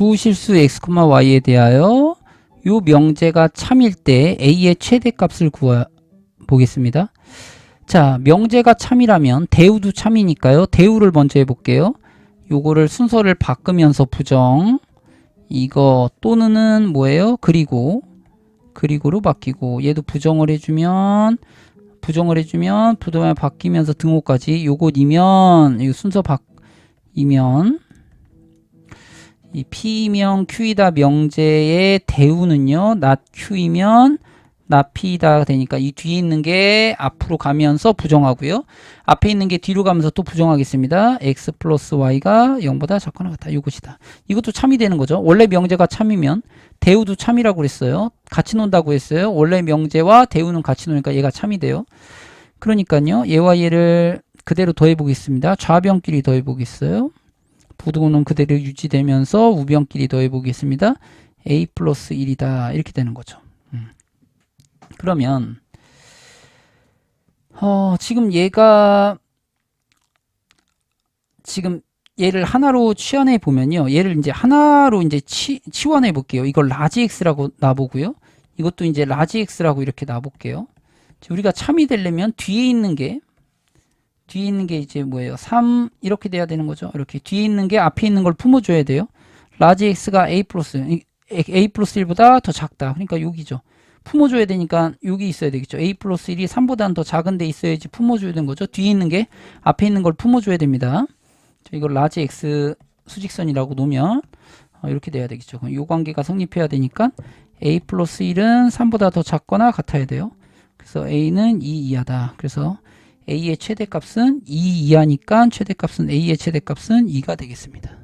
두 실수 x, y에 대하여 요 명제가 참일 때 a의 최대값을 구하 보겠습니다. 자, 명제가 참이라면 대우도 참이니까요. 대우를 먼저 해볼게요. 요거를 순서를 바꾸면서 부정 이거 또는은 뭐예요? 그리고 그리고로 바뀌고 얘도 부정을 해주면 부정을 해주면 부동에 바뀌면서 등호까지 요것이면 이 순서 바 이면 이 P명 Q이다 명제의 대우는요 not Q이면 not P이다 되니까 이 뒤에 있는 게 앞으로 가면서 부정하고요. 앞에 있는 게 뒤로 가면서 또 부정하겠습니다. X 플러스 y가 0보다 작거나 같다. 이것이다. 이것도 참이 되는 거죠. 원래 명제가 참이면 대우도 참이라고 그랬어요. 같이 논다고 했어요. 원래 명제와 대우는 같이 노니까 얘가 참이 돼요. 그러니까요. 얘와 얘를 그대로 더해 보겠습니다. 좌변끼리 더해 보겠어요 부등호는 그대로 유지되면서 우변끼리 더해 보겠습니다 a 플러스 1이다 이렇게 되는 거죠 음. 그러면 어, 지금 얘가 지금 얘를 하나로 취환해 보면요. 얘를 이제 하나로 이제 치, 치환해 볼게요. 이걸 라지 x라고 놔보고요. 이것도 이제 라지 x라고 이렇게 놔볼게요. 지금 우리가 참이 되려면 뒤에 있는 게 뒤에 있는 게 이제 뭐예요? 3 이렇게 돼야 되는 거죠. 이렇게 뒤에 있는 게 앞에 있는 걸 품어줘야 돼요. 라지 x가 a 플러스 a 플러스 1보다 더 작다. 그러니까 여기죠. 품어줘야 되니까 여기 있어야 되겠죠. a 플러스 1이 3보다는 더 작은 데 있어야지 품어줘야 되는 거죠. 뒤에 있는 게 앞에 있는 걸 품어줘야 됩니다. 자, 이걸 라지 x 수직선이라고 놓으면 어, 이렇게 돼야 되겠죠. 그럼 이 관계가 성립해야 되니까 a 플러스 1은 3보다 더 작거나 같아야 돼요. 그래서 a는 2 이하다. 그래서 a의 최대값은 2 이하니까 최대값은 a의 최대값은 2가 되겠습니다.